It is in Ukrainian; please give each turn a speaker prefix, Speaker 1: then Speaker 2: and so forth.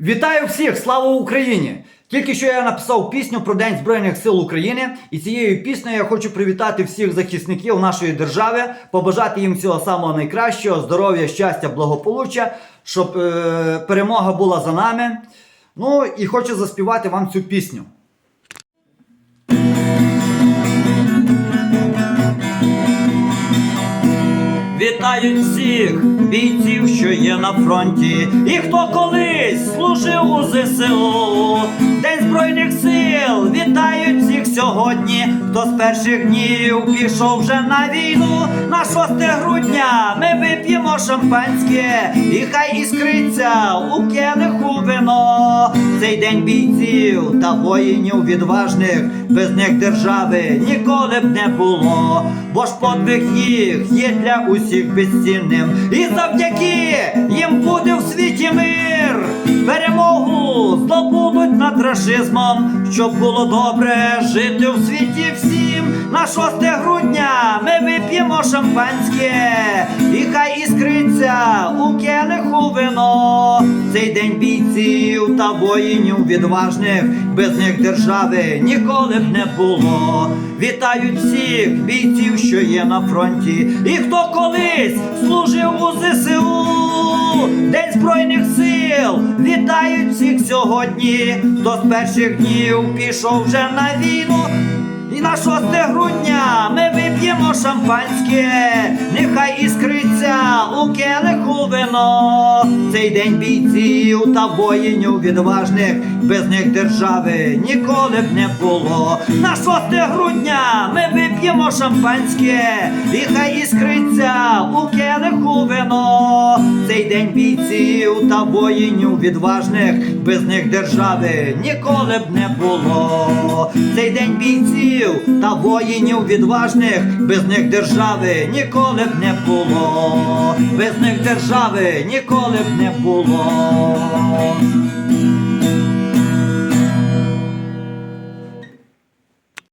Speaker 1: Вітаю всіх! Слава Україні! Тільки що я написав пісню про День Збройних сил України, і цією піснею я хочу привітати всіх захисників нашої держави, побажати їм всього самого найкращого, здоров'я, щастя, благополуччя, щоб е, перемога була за нами. Ну і хочу заспівати вам цю пісню. Вітають всіх бійців, що є на фронті, і хто колись служив у ЗСУ. День Збройних сил вітають всіх сьогодні. Хто з перших днів пішов вже на війну. На 6 грудня ми вип'ємо шампанське, і хай іскриться у келиху вино. Цей день бійців та воїнів відважних, без них держави ніколи б не було. Бо ж подвиг їх є для усіх безцінним. І завдяки рашизмом, щоб було добре жити в світі всім. На 6 грудня ми вип'ємо шампанське, і хай іскриться у келиху вино. Цей день бійців та воїнів відважних, без них держави ніколи б не було. Вітають всіх бійців, що є на фронті, і хто колись служив у ЗСУ. День Збройних сил вітають всіх сьогодні, хто з перших днів пішов вже на війну. І на 6 грудня ми вип'ємо шампанське, нехай іскриться у келиху вино. Цей день бійців та воїнів відважних, без них держави ніколи б не було. На 6 грудня ми вип'ємо шампанське, і хай бійців та воїнів відважних, без них держави ніколи б не було. Цей день бійців та воїнів відважних, без них держави ніколи б не було. Без них держави ніколи б не було.